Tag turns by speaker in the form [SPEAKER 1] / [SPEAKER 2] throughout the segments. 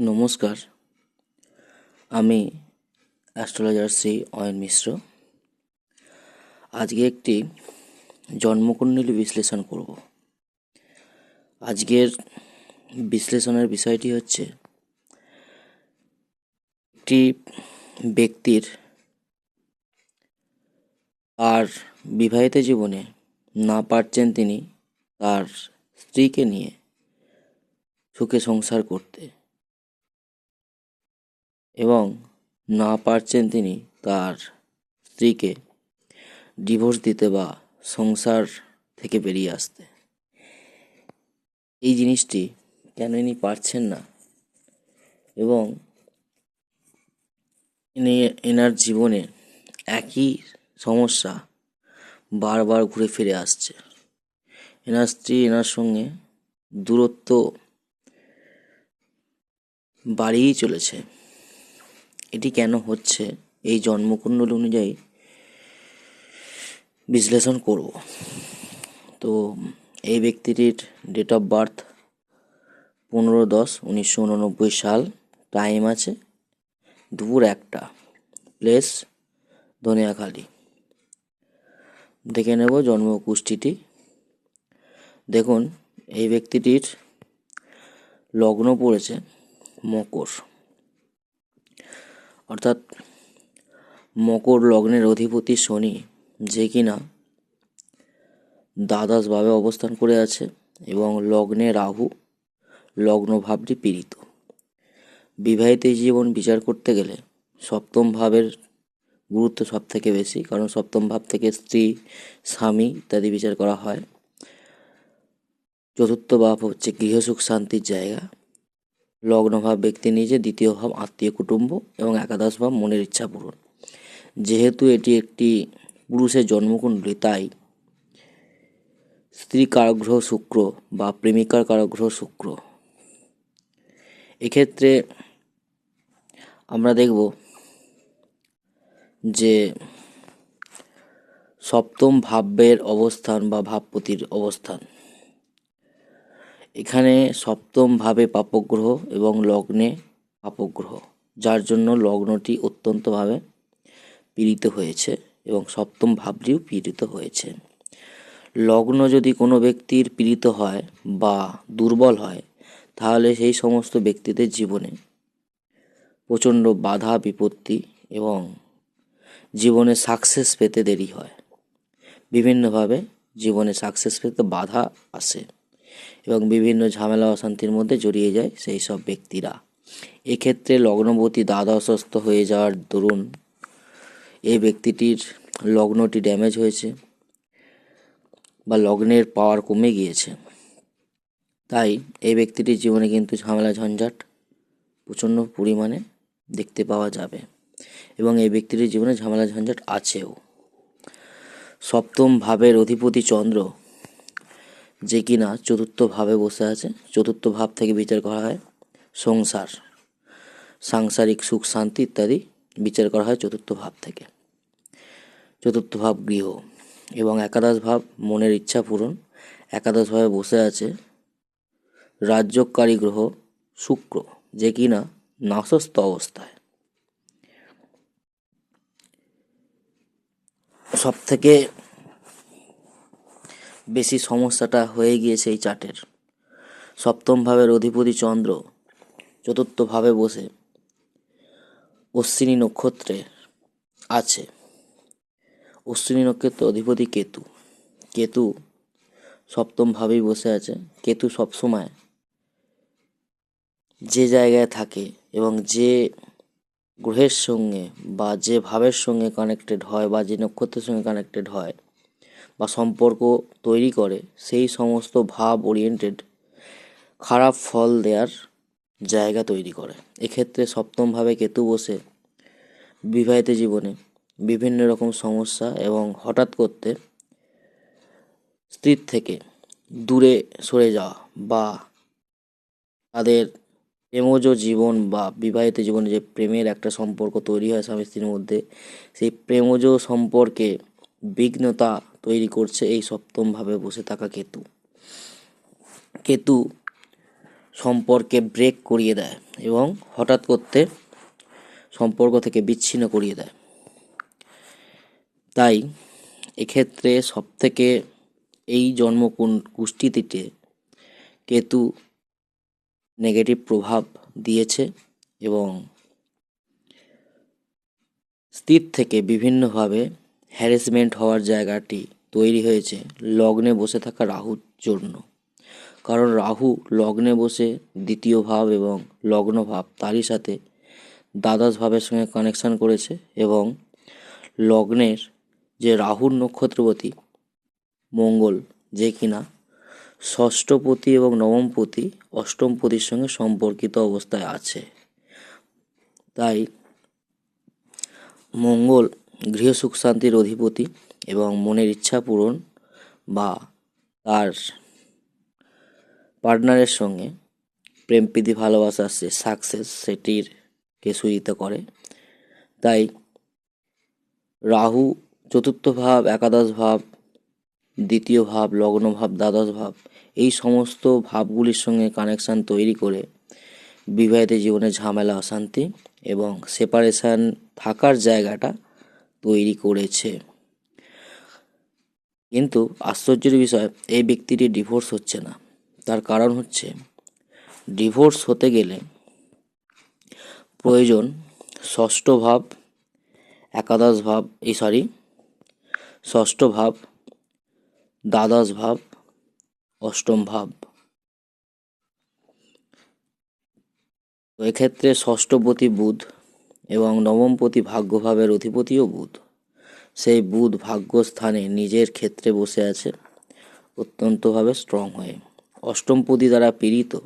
[SPEAKER 1] নমস্কার। আমি অ্যাস্ট্রোলজার শ্রী অয়ন মিশ্র। আজকে একটি জন্মকুণ্ডলী বিশ্লেষণ করব। আজকের বিশ্লেষণের বিষয়টি হচ্ছে, একটি ব্যক্তির আর বিবাহিত জীবনে না পারছেন তিনি তার স্ত্রীকে নিয়ে সুখে সংসার করতে। এবং না পারছেন তিনি তার স্ত্রীকে ডিভোর্স দিতে বা সংসার থেকে বেরিয়ে আসতে। এই জিনিসটি কেন ইনি পারছেন না? এবং ইনি এনার জীবনে একই সমস্যা বারবার ঘুরে ফিরে আসছে। এনার স্ত্রী এনার সঙ্গে দূরত্ব বাড়িয়েই চলেছে। এটি কেন হচ্ছে? এই জন্মকুণ্ডলী অনুযায়ী বিশ্লেষণ করব। তো, এই ব্যক্তিটির ডেট অফ বার্থ পনেরো দশ উনিশশো উননব্বই সাল। টাইম আছে দুপুর একটা। প্লেস ধনিয়াখালি। দেখে নেব জন্ম কুষ্টিটি দেখুন, এই ব্যক্তিটির লগ্ন পড়েছে মকর। অর্থাৎ মকর লগ্নের অধিপতি শনি, যে কিনা দ্বাদশভাবে অবস্থান করে আছে এবং লগ্নে রাহু লগ্ন ভাবটি পীড়িত। বিবাহিত জীবন বিচার করতে গেলে সপ্তম ভাবের গুরুত্ব সব থেকে বেশি, কারণ সপ্তম ভাব থেকে স্ত্রী, স্বামী ইত্যাদি বিচার করা হয়। চতুর্থ ভাব হচ্ছে গৃহসুখ শান্তির জায়গা। লগ্নভাব ব্যক্তি নিজে, দ্বিতীয় ভাব আত্মীয় কুটুম্ব এবং একাদশ ভাব মনের ইচ্ছা পূরণ। যেহেতু এটি একটি পুরুষের জন্মকুণ্ডলী তাই স্ত্রী কারগ্রহ শুক্র বা প্রেমিকার কারগ্রহ শুক্র। এক্ষেত্রে আমরা দেখব যে সপ্তম ভাবের অবস্থান বা ভাবপতির অবস্থান। এখানে সপ্তম ভাবে পাপগ্রহ এবং লগ্নে পাপগ্রহ, যার জন্য লগ্নটি অত্যন্তভাবে পীড়িত হয়েছে এবং সপ্তম ভাবটিও পীড়িত হয়েছে। লগ্ন যদি কোনো ব্যক্তির পীড়িত হয় বা দুর্বল হয়, তাহলে সেই সমস্ত ব্যক্তিদের জীবনে প্রচণ্ড বাধা, বিপত্তি এবং জীবনে সাকসেস পেতে দেরি হয়। বিভিন্নভাবে জীবনে সাকসেস পেতে বাধা আসে। এবং বিভিন্ন ঝামেলা অশান্তির মধ্যে জড়িয়ে যায় সেই সব ব্যক্তিরা। এক্ষেত্রে লগ্নবতী দাদা অসুস্থ হয়ে যাওয়ার দরুন এই ব্যক্তিটির লগ্নটি ড্যামেজ হয়েছে বা লগ্নের পাওয়ার কমে গিয়েছে। তাই এই ব্যক্তিটির জীবনে কিন্তু ঝামেলা ঝঞ্ঝাট প্রচণ্ড পরিমাণে দেখতে পাওয়া যাবে এবং এই ব্যক্তিটির জীবনে ঝামেলা ঝঞ্ঝাট আছেও। সপ্তম ভাবের অধিপতি চন্দ্র যে কিনা চতুর্থ ভাবে বসে আছে, চতুর্থ ভাব থেকে বিচার করা হয় সংসার, সাংসারিক সুখ, শান্তি ইত্যাদি বিচার করা হয় চতুর্থ ভাব থেকে। চতুর্থ ভাব গৃহ এবং একাদশ ভাব মনের ইচ্ছা পূরণ। একাদশ ভাবে বসে আছে রাজ্যকারী গ্রহ শুক্র, যে কিনা নাশস্ত অবস্থায়। সব থেকে বেশি সমস্যাটা হয়ে গিয়েছে এই চার্টের। সপ্তম ভাবের অধিপতি চন্দ্র, চতুর্থ ভাবে বসে, অশ্বিনী নক্ষত্রে আছে। অশ্বিনী নক্ষত্র অধিপতি কেতু। কেতু সপ্তম ভাবেই বসে আছে। কেতু সবসময় যে জায়গায় থাকে এবং যে গ্রহের সঙ্গে বা যে ভাবের সঙ্গে কানেক্টেড হয় বা যে নক্ষত্রের সঙ্গে কানেক্টেড হয় বা সম্পর্ক তৈরি করে, সেই সমস্ত ভাব ওরিয়েন্টেড খারাপ ফল দেওয়ার জায়গা তৈরি করে। এক্ষেত্রে সপ্তমভাবে কেতু বসে বিবাহিত জীবনে বিভিন্ন রকম সমস্যা এবং হঠাৎ করতে স্ত্রীর থেকে দূরে সরে যাওয়া বা তাদের প্রেমজ জীবন বা বিবাহিত জীবনে যে প্রেমের একটা সম্পর্ক তৈরি হয় স্বামী স্ত্রীর মধ্যে, সেই প্রেমজ সম্পর্কে বিঘ্নতা তৈরি করছে এই সপ্তমভাবে বসে থাকা কেতু। কেতু সম্পর্কে ব্রেক করিয়ে দেয় এবং হঠাৎ করতে সম্পর্ক থেকে বিচ্ছিন্ন করিয়ে দেয়। তাই এক্ষেত্রে সবথেকে এই জন্ম কুষ্ঠিটিতে কেতু নেগেটিভ প্রভাব দিয়েছে এবং স্থির থেকে বিভিন্নভাবে হ্যারাসমেন্ট হওয়ার জায়গাটি তৈরি হয়েছে লগ্নে বসে থাকা রাহুর জন্য। কারণ রাহু লগ্নে বসে দ্বিতীয় ভাব এবং লগ্ন ভাব তারই সাথে দ্বাদশ ভাবের সঙ্গে কানেকশন করেছে এবং লগ্নের যে রাহুর নক্ষত্রপতি মঙ্গল, যে কিনা ষষ্ঠপতি এবং নবমপতি অষ্টমপতির সঙ্গে সম্পর্কিত অবস্থায় আছে। তাই মঙ্গল গৃহ সুখ শান্তির অধিপতি এবং মনের ইচ্ছা পূরণ বা তার পার্টনারের সঙ্গে প্রেম প্রীতি ভালোবাসার যে সাকসেস সেটির কে সূচিত করে। তাই রাহু চতুর্থ ভাব, একাদশ ভাব, দ্বিতীয় ভাব, লগ্ন ভাব, দ্বাদশ ভাব এই সমস্ত ভাবগুলির সঙ্গে কানেকশান তৈরি করে বিবাহিত জীবনে ঝামেলা, অশান্তি এবং সেপারেশন থাকার জায়গাটা তৈরি করেছে। কিন্তু আশ্চর্যের বিষয়, এই ব্যক্তিটি ডিভোর্স হচ্ছে না। তার কারণ হচ্ছে ডিভোর্স হতে গেলে প্রয়োজন ষষ্ঠ ভাব, একাদশ ভাব, এই সরি ষষ্ঠ ভাব, দ্বাদশ ভাব, অষ্টম ভাব। তো এক্ষেত্রে ষষ্ঠপতি বুধ এবং নবমপতি ভাগ্যভাবের অধিপতিও বুধ। সেই বুধ ভাগ্যস্থানে নিজের ক্ষেত্রে বসে আছে, অত্যন্তভাবে স্ট্রং হয়ে। অষ্টমপতি দ্বারা পীড়িত।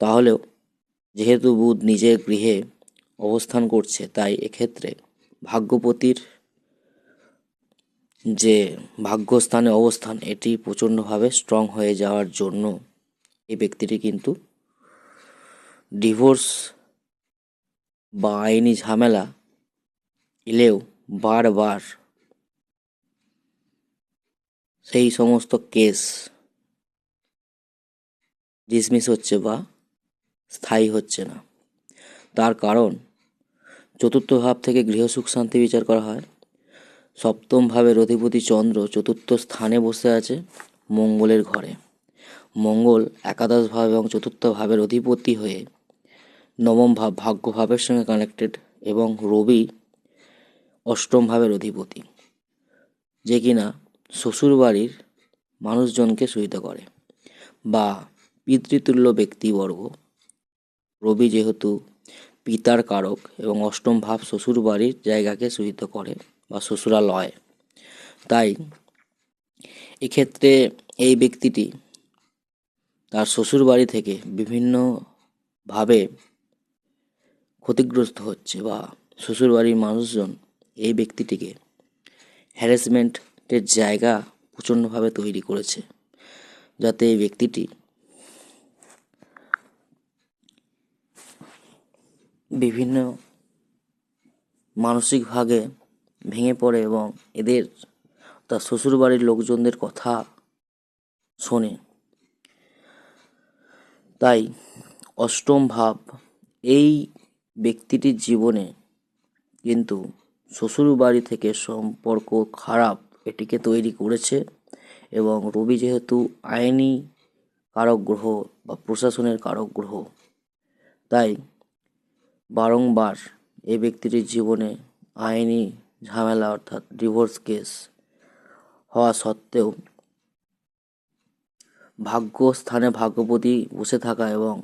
[SPEAKER 1] তাহলেও যেহেতু বুধ নিজের গৃহে অবস্থান করছে, তাই এক্ষেত্রে ভাগ্যপতির যে ভাগ্যস্থানে অবস্থান, এটি প্রচণ্ডভাবে স্ট্রং হয়ে যাওয়ার জন্য এই ব্যক্তিটি কিন্তু ডিভোর্স বা আইনি ঝামেলা এলেও বারবার সেই সমস্ত কেস ডিসমিস হচ্ছে বা স্থায়ী হচ্ছে না। তার কারণ, চতুর্থ ভাব থেকে গৃহ সুখ শান্তি বিচার করা হয়। সপ্তম ভাবের অধিপতি চন্দ্র চতুর্থ স্থানে বসে আছে মঙ্গলের ঘরে। মঙ্গল একাদশ ভাব এবং চতুর্থ ভাবের অধিপতি হয়ে নবম ভাব ভাগ্য ভাবের সঙ্গে কানেক্টেড এবং রবি অষ্টম ভাবের অধিপতি, যে কিনা শ্বশুর বাড়ির মানুষজনকে সহিত করে বা পিতৃতুল্য ব্যক্তিবর্গ। রবি যেহেতু পিতার কারক এবং অষ্টম ভাব শ্বশুর বাড়ির জায়গাকে সুহিত করে বা শ্বশুরালয়, তাই এক্ষেত্রে এই ব্যক্তিটি তার শ্বশুর বাড়ি থেকে বিভিন্নভাবে ক্ষতিগ্রস্ত হচ্ছে বা শ্বশুরবাড়ির মানুষজন এই ব্যক্তিটিকে হ্যারাসমেন্টের জায়গা প্রচণ্ডভাবে তৈরি করেছে, যাতে এই ব্যক্তিটি বিভিন্ন মানসিকভাবে ভেঙে পড়ে এবং এদের তার শ্বশুরবাড়ির লোকজনদের কথা শোনে। তাই অষ্টম ভাব, এই ব্যক্তিটির জীবনে কিন্তু শ্বশুর বাড়ি থেকে সম্পর্ক খারাপ এটিকে তৈরি করেছে এবং রবি যেহেতু আইনি কারক গ্রহ বা প্রশাসনের কারক গ্রহ তাই বারংবার এই ব্যক্তিটির জীবনে আইনি ঝামেলা অর্থাৎ ডিভোর্স কেস হওয়া সত্ত্বেও ভাগ্য স্থানে ভাগ্যপতি বসে থাকা এবং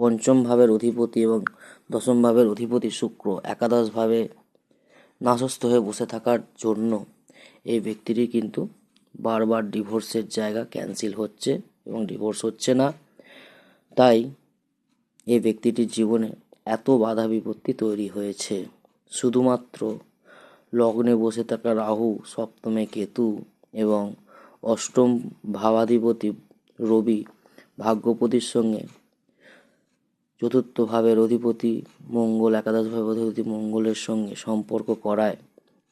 [SPEAKER 1] পঞ্চম ভাবের অধিপতি এবং দশম ভাবের অধিপতি শুক্র একাদশ ভাবে নাশস্থ হয়ে বসে থাকার জন্য এই ব্যক্তিটি কিন্তু বারবার ডিভোর্সের জায়গা ক্যান্সেল হচ্ছে এবং ডিভোর্স হচ্ছে না। তাই এই ব্যক্তিটির জীবনে এত বাধা বিপত্তি তৈরি হয়েছে। শুধুমাত্র লগ্নে বসে থাকা রাহু, সপ্তমে কেতু এবং অষ্টম ভাবাধিপতি রবি ভাগ্যপতির সঙ্গে চতুর্থ ভাবের অধিপতি মঙ্গল একাদশ ভাবের অধিপতি মঙ্গলের সঙ্গে সম্পর্ক করায়।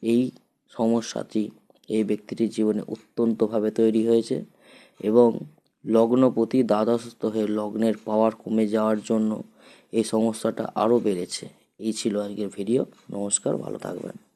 [SPEAKER 1] এই সমস্যাটি এই ব্যক্তিটির জীবনে অত্যন্তভাবে তৈরি হয়েছে এবং লগ্নপতি দ্বাদশস্থ হয়ে লগ্নের পাওয়ার কমে যাওয়ার জন্য এই সমস্যাটা আরও বেড়েছে। এই ছিল আজকের ভিডিও। নমস্কার, ভালো থাকবেন।